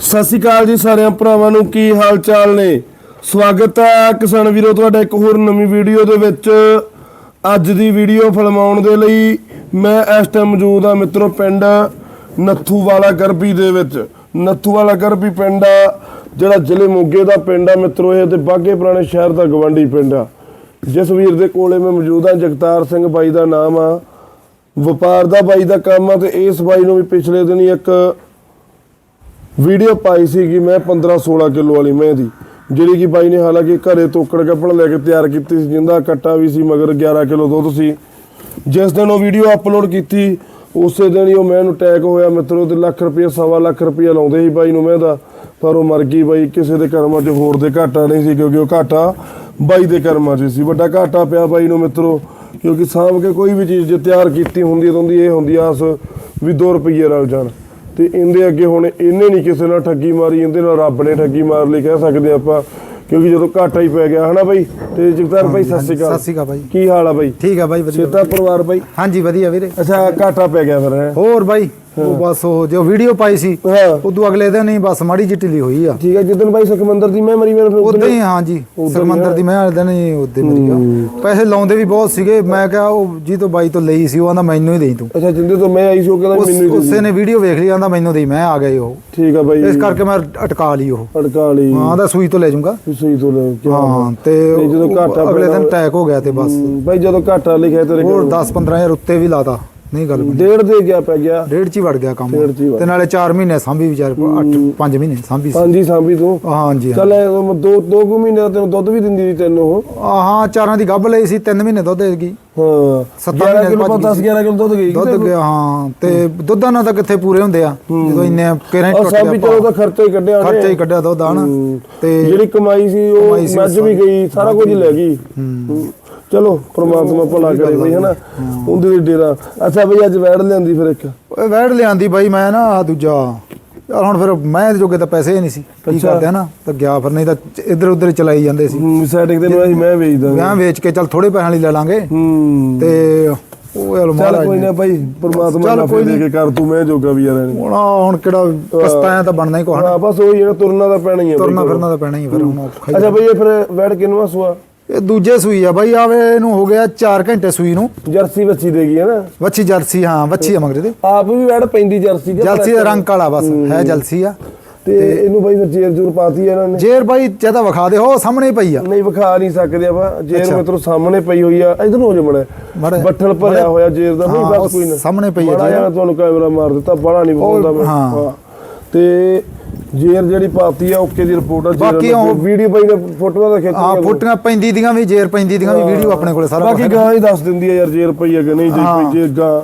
ਸਤਿ ਸ਼੍ਰੀ ਅਕਾਲ ਜੀ ਸਾਰਿਆਂ ਭਰਾਵਾਂ ਨੂੰ, ਕੀ ਹਾਲ ਚਾਲ ਨੇ? ਸਵਾਗਤ ਹੈ ਕਿਸਾਨ ਵੀਰੋ, ਤੁਹਾਡਾ ਇੱਕ ਹੋਰ ਨਵੀਂ ਵੀਡੀਓ ਦੇ ਵਿੱਚ। ਅੱਜ ਦੀ ਵੀਡੀਓ ਫਿਲਮਾਉਣ ਦੇ ਲਈ ਮੈਂ ਇਸ ਟਾਈਮ ਮੌਜੂਦ ਹਾਂ ਮਿੱਤਰੋ ਪਿੰਡ ਨੱਥੂ ਵਾਲਾ ਗਰਬੀ ਦੇ ਵਿੱਚ। ਨੱਥੂ ਵਾਲਾ ਗਰਬੀ ਪਿੰਡ ਆ, ਜਿਹੜਾ ਜ਼ਿਲ੍ਹੇ ਮੋਗੇ ਦਾ ਪਿੰਡ ਆ ਮਿੱਤਰੋ ਇਹ ਤੇ ਬਾਗੇ ਪੁਰਾਣੇ ਸ਼ਹਿਰ ਦਾ ਗਵੰਡੀ ਪਿੰਡ ਆ। ਜਿਸ ਵੀਰ ਦੇ ਕੋਲੇ ਮੈਂ ਮੌਜੂਦ ਹਾਂ, ਜਗਤਾਰ ਸਿੰਘ ਬਾਈ ਦਾ ਨਾਮ ਆ। ਵਪਾਰ ਦਾ ਬਾਈ ਦਾ ਕੰਮ ਆ ਤੇ ਇਸ ਬਾਈ ਨੂੰ ਵੀ ਪਿਛਲੇ ਦਿਨੀ ਇੱਕ ਵੀਡੀਓ ਪਾਈ ਸੀਗੀ ਮੈਂ 15 16 ਕਿਲੋ ਵਾਲੀ ਮੈਂ ਦੀ, ਜਿਹੜੀ ਕਿ ਬਾਈ ਨੇ ਹਾਲਾਂਕਿ ਘਰੇ ਤੋਕੜ ਕੱਪੜ ਲੈ ਕੇ ਤਿਆਰ ਕੀਤੀ ਸੀ, ਜਿੰਦਾ ਕੱਟਾ ਵੀ ਸੀ, ਮਗਰ 11 ਕਿਲੋ ਦੁੱਧ ਸੀ। ਜਿਸ ਦਿਨ ਉਹ ਵੀਡੀਓ ਅਪਲੋਡ ਕੀਤੀ, ਉਸੇ ਦਿਨ ਹੀ ਉਹ ਮੈਨੂੰ ਅਟੈਕ ਹੋਇਆ, ਮਿੱਤਰੋ, ਤੇ ਲੱਖ ਰੁਪਏ ਸਵਾ ਲੱਖ ਰੁਪਏ ਲਾਉਂਦੇ ਸੀ ਬਾਈ ਨੂੰ ਮੈਂ ਦਾ। ਪਰ ਉਹ ਮਰ ਗਈ ਬਾਈ, ਕਿਸੇ ਦੇ ਕਰਮਾਂ 'ਚ ਹੋਰ ਦੇ ਘਾਟਾ ਨਹੀਂ ਸੀ, ਕਿਉਂਕਿ ਉਹ ਘਾਟਾ ਬਾਈ ਦੇ ਕਰਮਾਂ 'ਚ ਸੀ। ਵੱਡਾ ਘਾਟਾ ਪਿਆ ਬਾਈ ਨੂੰ, ਮਿੱਤਰੋ, ਕਿਉਂਕਿ ਸਾਂਭ ਕੇ ਕੋਈ ਵੀ ਚੀਜ਼ ਜੇ ਤਿਆਰ ਕੀਤੀ ਹੁੰਦੀ, ਤਾਂ ਉਹਦੀ ਇਹ ਹੁੰਦੀ ਆਸ ਵੀ 2 ਰੁਪਏ ਰਲ ਜਾਣ। ਤੇ ਇਹਦੇ ਅੱਗੇ ਹੁਣ ਇਹਨੇ ਨਹੀਂ ਕਿਸੇ ਨਾਲ ਠੱਗੀ ਮਾਰੀ ਇਹਦੇ ਨਾਲ ਰੱਬ ਨੇ ਠੱਗੀ ਮਾਰ ਲਈ ਕਹਿ ਸਕਦੇ ਆਪਾਂ ਕਿਉਂਕਿ ਜਦੋਂ ਘਾਟਾ ਹੀ ਪੈ ਗਿਆ ਹਨਾ ਬਾਈ? ਤੇ ਜਗਤਾਰ ਬਾਈ ਸਤਿ ਸ਼੍ਰੀ ਅਕਾਲ। ਸਤਿ ਸ਼੍ਰੀ ਅਕਾਲ ਬਾਈ। ਕੀ ਹਾਲ ਆ ਬਾਈ? ਠੀਕ ਆ ਬਾਈ ਵਧੀਆ। ਸੇਤਾ ਪਰਿਵਾਰ ਬਾਈ? ਹਾਂਜੀ ਵਧੀਆ ਵੀਰੇ। ਅੱਛਾ ਘਾਟਾ ਪੈ ਗਿਆ ਫਿਰ? ਹੋਰ ਬਾਈ? ਉਹ ਬਸ ਉਹ ਜੋ ਵੀਡੀਓ ਪਾਈ ਸੀ ਹਾਂ। ਉਦੋਂ ਅਗਲੇ ਦਿਨ ਹੀ ਬਸ ਮਾੜੀ ਜਿਹੀ ਢਿੱਲੀ ਹੋਈ ਆ। ਠੀਕ ਹੈ ਜਿੱਦਣ ਬਾਈ ਸੁਖਮੰਦਰ ਦੀ ਮੈਂ ਮਰੀ ਮੇਰੇ ਫਿਰ ਉਦੋਂ ਹੀ ਹਾਂਜੀ ਸਰਮੰਦਰ ਦੀ ਮੈਂ ਵਾਲੇ ਦਿਨ ਹੀ ਉਦੋਂ ਮਰੀ ਆ। ਪੈਸੇ ਲਾਉਂਦੇ ਵੀ ਬਹੁਤ ਸੀਗੇ ਮੈਂ ਕਿਹਾ ਉਹ ਜੀ ਤੋਂ ਬਾਈ ਤੋਂ ਲਈ ਸੀ ਉਹ ਆਂਦਾ ਮੈਨੂੰ ਹੀ ਦੇਈ ਤੂੰ। ਅੱਛਾ ਜਿੰਦੇ ਤੋਂ ਮੈਂ ਆਈ ਸੀ ਉਹ ਕਹਿੰਦਾ ਮੈਨੂੰ ਹੀ ਦੇ ਉਸੇ ਨੇ ਵੀਡੀਓ ਵੇਖ ਲਈ ਆਂਦਾ ਮੈਨੂੰ ਦੇਈ ਮੈਂ ਆ ਗਈ ਉਹ। ਠੀਕ ਆ ਬਾਈ ਇਸ ਕਰਕੇ ਮੈਂ ਅਟਕਾ ਲਈ ਉਹ। ਅੜਕਾ ਲਈ। ਹਾਂ ਆਂਦਾ ਸੂਈ ਤੋਂ ਲੈ ਜਾਊਂਗਾ। ਸਹੀ ਤੋਂ ਲੈ ਹਾਂ ਤੇ ਤੇ ਜਦੋਂ ਘਾਟਾ ਅਗਲੇ ਦਿਨ ਅਟੈਕ ਹੋ ਗਿਆ ਤੇ ਬਸ। ਬਾਈ ਜਦੋਂ ਘਾਟਾ ਲਿਖਿਆ ਤੇਰੇ ਹੋਰ ਕੋਲ। 10 15000 ਉੱਤੇ ਵੀ ਲਾਤਾ। ਨਹੀਂ ਗੱਲ ਬਣੀ। ਡੇਢ ਦੇ ਗਿਆ ਪੈ ਗਿਆ। ਡੇਢ ਚ ਹੀ ਵੜ ਗਿਆ ਕੰਮ। ਡੇਢ 'ਚ ਹੀ ਵੜ ਤੇ ਨਾਲੇ 4 ਮਹੀਨੇ ਸਾਂਭੀ ਵਿਚਾਰ 8 5 ਮਹੀਨੇ ਸਾਂਭੀ ਸੀ। ਹਾਂਜੀ ਸਾਂਭੀ ਤੂੰ। ਹਾਂਜੀ ਚੱਲ ਇਹ ਦੋ ਦੋ ਕੁ ਮਹੀਨੇ ਦਾ ਤੈਨੂੰ ਦੁੱਧ ਵੀ ਦਿੰਦੀ ਸੀ ਤੈਨੂੰ ਉਹ। ਹਾਂ ਚਾਰਾਂ ਦੀ ਗੱਭ ਲਈ ਸੀ 3 ਮਹੀਨੇ ਦੁੱਧ ਦੇ ਗਈ। ਹਾਂ ਸੱਤਾਂ 11 ਮਹੀਨੇ ਕਿਲੋ ਬਾਅਦ 10 11 ਕਿਲੋ ਦੁੱਧ ਗਈ ਦੁੱਧ ਗਿਆ ਹਾਂ ਤੇ ਦੁੱਧਾਂ ਨਾਲ ਤਾਂ ਕਿੱਥੇ ਪੂਰੇ ਹੁੰਦੇ ਆ। ਜਦੋਂ ਇੰਨੇ ਕਿਹੜੇ ਉਹ ਟੁੱਟ ਸਾਂਭੀ ਚਲੋ ਤਾਂ ਖਰਚਾ ਹੀ ਕੱਢਿਆ ਉਹਨੇ। ਖਰਚਾ ਹੀ ਕੱਢਿਆ ਦੁੱਧ ਆ ਨਾ ਹੂੰ। ਤੇ ਜਿਹੜੀ ਕਮਾਈ ਸੀ ਉਹ ਮੱਝ ਵੀ ਗਈ ਸਾਰਾ ਕੁਝ ਲੈ ਗਈ। ਹੂੰ। ਚਲੋ ਪ੍ਰਮਾਤਮਾ ਭਲਾ ਕਰੇ ਬਈ ਹਨਾ? ਉਹਦੇ ਦੇ ਡੇਰਾ। ਅੱਛਾ ਬਈ ਅੱਜ ਵੈੜ ਲਿਆਂਦੀ ਫਿਰ ਇੱਕ? ਉਹ ਵੈੜ ਲਿਆਂਦੀ ਬਾਈ ਮੈਂ ਨਾ ਆਹ ਦੂਜਾ। ਯਾਰ ਹੁਣ ਫਿਰ ਮੈਂ ਜੋਗੇ ਤਾਂ ਪੈਸੇ ਹੀ ਨਹੀਂ ਸੀ। ਕੀ। ਕਰਦੇ ਆ ਨਾ ਤਾਂ ਗਿਆ ਫਿਰ ਨਹੀਂ ਤਾਂ ਇੱਧਰ ਉੱਧਰ ਚਲਾਈ ਜਾਂਦੇ ਸੀ। ਸੈਟਿੰਗ ਤੇ ਮੈਂ ਮੈਂ ਵੇਚਦਾ ਵਿਆਹ ਵੇਚ ਕੇ ਚੱਲ ਥੋੜੇ ਪੈਸਿਆਂ ਲਈ ਲੈ ਲਾਂਗੇ। ਹੂੰ। ਤੇ ਉਹ ਯਾਰ ਚੱਲ ਮਹਾਰਾਜ ਕੋਈ ਨੇ- ਭਾਈ ਪ੍ਰਮਾਤਮਾ ਨਾਲ ਕੋਈ ਦੇ ਕੇ ਕਰ ਤੂੰ ਮੈਂ ਜੋਗਾ ਵੀ ਯਾਰ ਹੁਣ ਹੁਣ ਕਿਹੜਾ ਪਛਤਾਇਆ ਤਾਂ ਬਣਨਾ ਹੀ ਕੋਹਣਾ ਹਾਂ ਬਸ ਉਹ ਜਿਹੜਾ ਤੁਰਨਾ ਦਾ ਪੈਣਾ ਹੀ ਆ ਬਈ ਤੁਰਨਾ। ਫਿਰਨਾ ਤਾਂ ਪੈਣਾ ਹੀ ਆ, ਫਿਰ ਹੁਣ ਹੀ ਅੱਛਾ ਬਈ ਇਹ ਫਿਰ ਵੈੜ ਕਿੰਨਵਾ ਸੁਆ? ਇਹ ਦੂਜੇ ਸੂਈ ਆ ਬਾਈ ਆਵੇ ਇਹਨੂੰ ਹੋ ਗਿਆ 4 ਘੰਟੇ ਸੂਈ ਨੂੰ। ਜਰਸੀ ਬੱਚੀ ਦੇਗੀ ਹੈ ਨਾ? ਵੱਛੀ ਜਰਸੀ ਹਾਂ ਵੱਛੀ ਆ ਮਗਰੇ ਦੇ। ਆਪ ਵੀ ਵੈੜ ਪੈਂਦੀ ਜਰਸੀ ਜਾਂ ਜਲਸੀ ਦਾ ਰੰਗ ਕਾਲਾ ਬਸ ਹੈ। ਜਲਸੀ ਆ। ਤੇ ਇਹਨੂੰ ਬਈ ਫਿਰ ਜੇਰ ਜੂਰ ਪਾਤੀ ਹੈ ਇਹਨਾਂ। ਨੇ ਜੇਰ ਬਾਈ ਜ਼ਿਆਦਾ ਵਿਖਾ ਦੇ ਹੋ ਸਾਹਮਣੇ ਹੀ ਪਈ ਆ। ਨਹੀਂ ਵਿਖਾ ਨਹੀਂ ਸਕਦੇ ਆਪਾਂ। ਜੇਰ। ਮਿੱਤਰੋ ਸਾਹਮਣੇ ਪਈ ਹੋਈ ਆ। ਇਧਰ ਹੋ ਜਮਣਾ ਮਾੜਾ- ਬੱਠਲ ਭਰਿਆ ਹੋਇਆ ਜੇਰ ਦਾ। ਨਹੀਂ ਬਸ ਕੋਈ ਨਾ। ਸਾਹਮਣੇ ਪਈ ਆ ਤੁਹਾਨੂੰ ਕੈਮਰਾ ਮਾਰ ਦਿੱਤਾ ਬੜਾ ਨਹੀਂ ਬੋਲਦਾ ਮੈਂ। ਹਾਂ। ਤੇ ਜੇਰ ਜਿਹੜੀ ਪਾਤੀ ਆ ਓਕੇ ਦੀ ਰਿਪੋਰਟ ਆ ਬਾਕੀ ਉਹ- ਵੀਡੀਓ ਬਾਈ ਨੇ ਫੋਟੋਆਂ ਦਾ ਆ ਖਿੱਚ ਫੁੱਟੀਆਂ ਪੈਂਦੀ ਦੀਆਂ ਵੀ ਜੇਰ ਪੈਂਦੀ ਦੀਆਂ ਵੀ ਵੀਡੀਓ ਆਪਣੇ ਕੋਲੇ ਸਾਰਾ ਬਾਕੀ ਕੁਛ ਗਾਂ ਹੀ ਦੱਸ ਦਿੰਦੀ ਆ ਯਾਰ ਜੇਰ ਪਈ ਆ ਕਿ ਨਹੀਂ ਜੇ ਹਾਂ। ਪਈ ਜੇ ਗਾਂ।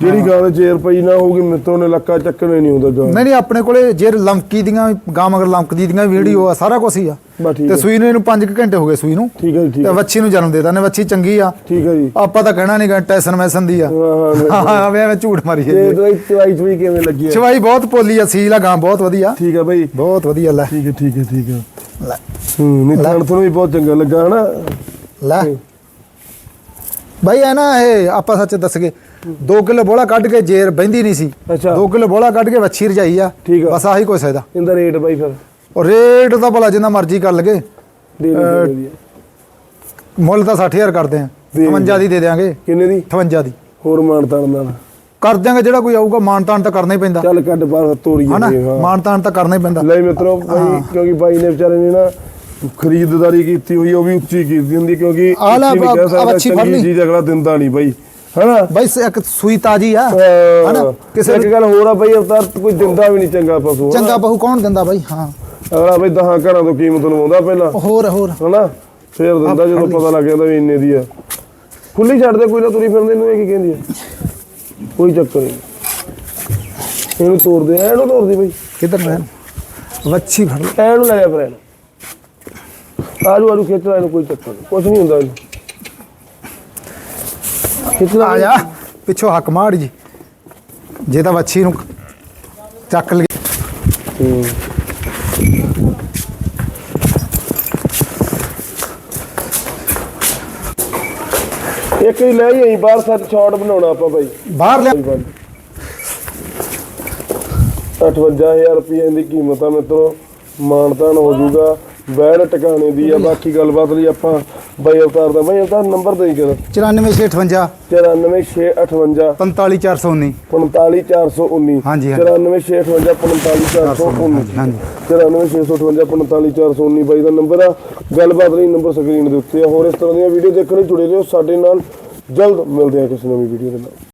ਜਿਹੜੀ ਗਾਂ ਦੇ ਜੇਰ ਪਈ ਨਾ ਹੋਊਗੀ ਮਿੱਤਰੋਂ ਨੇ ਲੱਕਾ ਚੱਕਣੇ ਨਹੀਂ ਹੁੰਦਾ ਗਾਂ। ਨਹੀਂ ਨਹੀਂ ਆਪਣੇ ਕੋਲੇ ਜੇਰ ਲੰਕੀ ਦੀਆਂ ਗਾਂ ਮਗਰ ਲੰਕਦੀ ਦੀਆਂ ਵੀਡੀਓ ਆ ਸਾਰਾ ਕੁਝ ਹੀ ਆ। ਤੇ ਹੈ। ਸੂਈ ਨੂੰ ਇਹਨੂੰ 5 ਘੰਟੇ ਹੋ ਗਏ ਸੂਈ ਨੂੰ। ਠੀਕ ਹੈ ਜੀ ਠੀਕ ਤੇ ਹੈ। ਵੱਛੀ ਨੂੰ ਜਨਮ ਦੇ ਦਾਨੇ ਵੱਛੀ ਚੰਗੀ ਆ। ਠੀਕ ਹੈ ਜੀ। ਆਪਾਂ ਤਾਂ ਕਹਿਣਾ ਨਹੀਂ ਟੈਸਨ ਮੈਸਨ ਦੀ ਆ। ਹਾਂ ਹਾਂ। ਹਾਂ ਐਵੇਂ ਝੂਠ ਮਾਰੀ ਜਾਂਦੀ ਦਵਾਈ ਚਵਾਈ ਚਵਾਈ ਕਿਵੇਂ ਲੱਗੀ ਆ? ਚਵਾਈ ਬਹੁਤ ਪੋਲੀ ਆ ਸੀਲ ਆ ਗਾਂ ਬਹੁਤ ਵਧੀਆ। ਠੀਕ ਹੈ ਬਾਈ। ਬਹੁਤ ਵਧੀਆ ਲੈ। ਠੀਕ ਹੈ ਠੀਕ ਹੈ ਠੀਕ ਹੈ। ਲੈ। ਹੂੰ ਨਹੀਂ ਤੁਹਾਨੂੰ ਵੀ ਬਹੁਤ ਚੰਗਾ ਲੱਗਾ ਹਨਾ? ਲੈ। ਬਾਈ ਐ ਨਾ ਇਹ ਆਪਾਂ ਸੱਚ ਦੱਸ ਗਏ 2 ਕਿਲੋ ਬੋਲਾ ਕੱਢ ਕੇ ਜੇਰ ਬਹਿੰਦੀ ਨਹੀਂ ਸੀ। ਅੱਛਾ। 2 ਕਿਲੋ ਬੋਲਾ ਕੱਢ ਕੇ ਵੱਛੀ ਰਜਾਈ ਆ। ਬਸ ਆਹੀ ਕੁਛ ਇਹਦਾ। ਇਹਦਾ ਰੇਟ ਬਾਈ ਫਿਰ? ਔਰ ਰੇਟ ਤਾਂ ਭਲਾ ਜਿੰਨਾ ਮਰਜ਼ੀ ਕਰ ਲਗੇ। ਦੇ ਦੇ ਦੀ? ਮੁੱਲ ਤਾਂ 60000 ਕਰਦੇ ਆ। ਦੇ 58 ਦੀ ਦੇ ਦੇਾਂਗੇ ਕਿੰਨੇ ਦੀ? 58 ਦੀ। ਹੋਰ ਮਾਨ ਤਾਨ ਨਾਲ। ਕਰ ਦਿਆਂਗੇ ਜਿਹੜਾ ਕੋਈ ਆਊਗਾ ਮਾਨ ਤਾਨ ਤਾਂ ਕਰਨਾ ਹੀ ਪੈਂਦਾ। ਚੱਲ ਕੱਢ ਬਾਹਰ ਤੋਰੀ ਹਨਾ? ਜਾਂਦੇ ਹਾਂ। ਮਾਨ ਤਾਨ ਤਾਂ ਕਰਨਾ ਹੀ ਪੈਂਦਾ। ਲੈ ਮਿੱਤਰੋ ਬਾਈ ਕਿਉਂਕਿ ਬਾਈ ਨੇ ਵਿਚਾਰੇ ਨੇ ਨਾ ਖਰੀਦਦਾਰੀ ਕੀਤੀ ਹੋਈ ਉਹ ਵੀ ਉੱਚੀ ਕੀਤੀ ਹੁੰਦੀ ਕਿਉਂਕਿ ਲੈ, ਕਹਿ ਸਕਦਾ, ਅੱਛੀ ਚੰਗੀ ਲਈ। ਚੀਜ਼ ਅਗਲਾ ਦਿੰਦਾ ਨਹੀਂ ਬਾਈ ਹਨਾ? ਬਾਈ ਸ- ਇੱਕ ਸੂਈ ਤਾਜੀ ਆ ਹਨਾ? ਕਿਸੇ ਇੱਕ ਗੱਲ ਹੋਰ ਆ ਬਾਈ ਅਵਤਾਰ ਕੋਈ ਦਿੰਦਾ ਵੀ ਨਹੀਂ ਚੰਗਾ ਪਸ਼ੂ ਹਨਾ? ਚੰਗਾ ਬਹੂ ਕੌਣ ਦਿੰਦਾ ਬਾਈ? ਹਾਂ। ਅਗਲਾ ਬਾਈ ਦਹਾਂ ਘਰਾਂ ਤੋਂ ਕੀਮਤ ਲਵਾਉਂਦਾ ਪਹਿਲਾਂ ਹੋਰ ਹੋਰ। ਹਨਾ? ਫੇਰ ਦਿੰਦਾ ਜਦੋਂ ਪਤਾ ਲੱਗ ਜਾਂਦਾ ਵੀ ਇੰਨੇ ਦੀ ਆ। ਖੁੱਲੀ ਛੱਡ ਦੇ ਕੋਈ ਨਾ ਤੁਰੀ ਫਿਰਦੇ ਨੂੰ ਇਹ ਕੀ ਕਹਿੰਦੀ ਆ? ਕੋਈ ਚੱਕਰ ਨਹੀਂ। ਇਹਨੂੰ ਤੋੜਦੇ ਆ ਇਹਨੂੰ ਤੋੜਦੀ ਬਈ। ਕਿੱਧਰ ਮੈਂ ਵੱਛੀ ਫੜ ਲੈ। ਇਹਨੂੰ ਲੈ ਜਾ ਫਿਰ ਇਹਨੂੰ ਆਜੂ ਆਜੂ ਖਿੱਚ ਲੈ ਇਹਨੂੰ ਕੋਈ ਚੱਕਰ ਨਹੀਂ ਕੁਝ ਨਹੀਂ ਹੁੰਦਾ ਇਹਨੂੰ ਲੈ ਆ ਜਾ ਪਿੱਛੋਂ ਹੱਕ ਮਾਰ ਜੀ ਜੇ ਤਾਂ ਵੱਛੀ ਨੂੰ ਚੱਕ ਲਈ। ਇੱਕ ਹੀ ਲੈ ਆਈ ਬਾਹਰ ਸੱਤ ਸ਼ਾਟ ਬਣਾਉਣਾ ਆਪਾਂ ਬਾਈ ਬਾਹਰ ਲਿਆ ਕੋਈ ਗੱਲ ਨੀ। 58000 ਰੁਪਏ ਦੀ ਕੀਮਤ ਆ ਮਿੱਤਰੋ ਮਾਨਤਾਨ ਹੋ ਜਾਊਗਾ ਬੈੜ ਟਿਕਾਣੇ ਦੀ ਆ ਬਾਕੀ ਗੱਲਬਾਤ ਲਈ ਆਪਾਂ ਬਾਈ ਅਵਤਾਰ ਦਾ ਬਾਈ ਅਵਤਾਰ ਨੰਬਰ ਦੇ ਕੇ 94658 94658 45419 45419 ਹਾਂਜੀ, ਹਾਂਜੀ। 94658 45419 ਹਾਂਜੀ। 94658 45419 ਬਾਈ ਦਾ ਨੰਬਰ ਆ। ਗੱਲਬਾਤ ਲਈ ਨੰਬਰ ਸਕਰੀਨ ਦੇ ਉੱਤੇ ਆ। ਹੋਰ ਇਸ ਤਰ੍ਹਾਂ ਦੀਆਂ ਵੀਡੀਓ ਦੇਖਣ ਲਈ ਜੁੜੇ ਰਹੋ। ਸਾਡੇ ਨਾਲ ਜਲਦ ਮਿਲਦੇ ਆ ਕਿਸੇ ਨਵੀਂ ਵੀਡੀਓ ਦੇ ਨਾਲ।